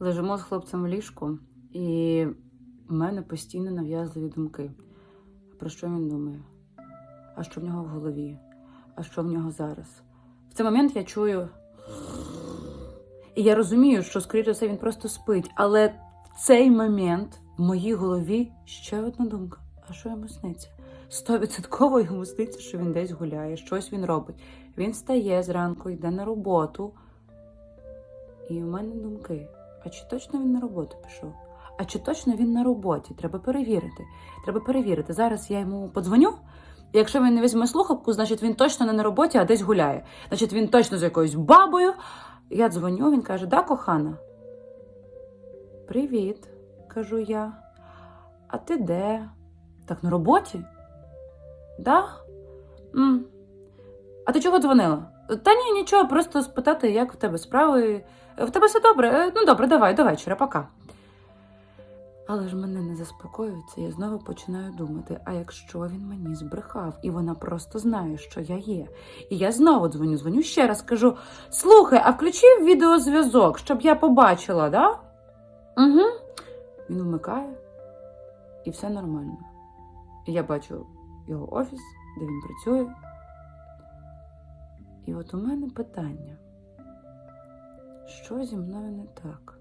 Лежимо з хлопцем в ліжку, і в мене постійно нав'язливі думки. Про що він думає? А що в нього в голові? А що в нього зараз? В цей момент я чую. І я розумію, що, скоріше за все, він просто спить. Але в цей момент в моїй голові ще одна думка: а що йому сниться? Стовідсотково йому сниться, що він десь гуляє, щось він робить. Він встає зранку, йде на роботу. І у мене думки: а чи точно він на роботу пішов? А чи точно він на роботі? Треба перевірити. Треба перевірити. Зараз я йому подзвоню. І якщо він не візьме слухавку, значить він точно не на роботі, а десь гуляє. Значить, він точно з якоюсь бабою. Я дзвоню, він каже: Да, кохана. Привіт, кажу я. А ти де? Так на роботі? Да? м А ти чого дзвонила? Та ні, нічого, просто спитати, як в тебе справи. В тебе все добре? Е, Ну добре, давай, до вечора, пока. Але ж мене не заспокоюється, я знову починаю думати: а якщо він мені збрехав, і вона просто знає, що я є. І я знову дзвоню, дзвоню ще раз, кажу: слухай, а включи відеозв'язок, щоб я побачила, да? Угу. Він вмикає, і все нормально. І я бачу його офіс, де він працює. І от у мене питання: що зі мною не так?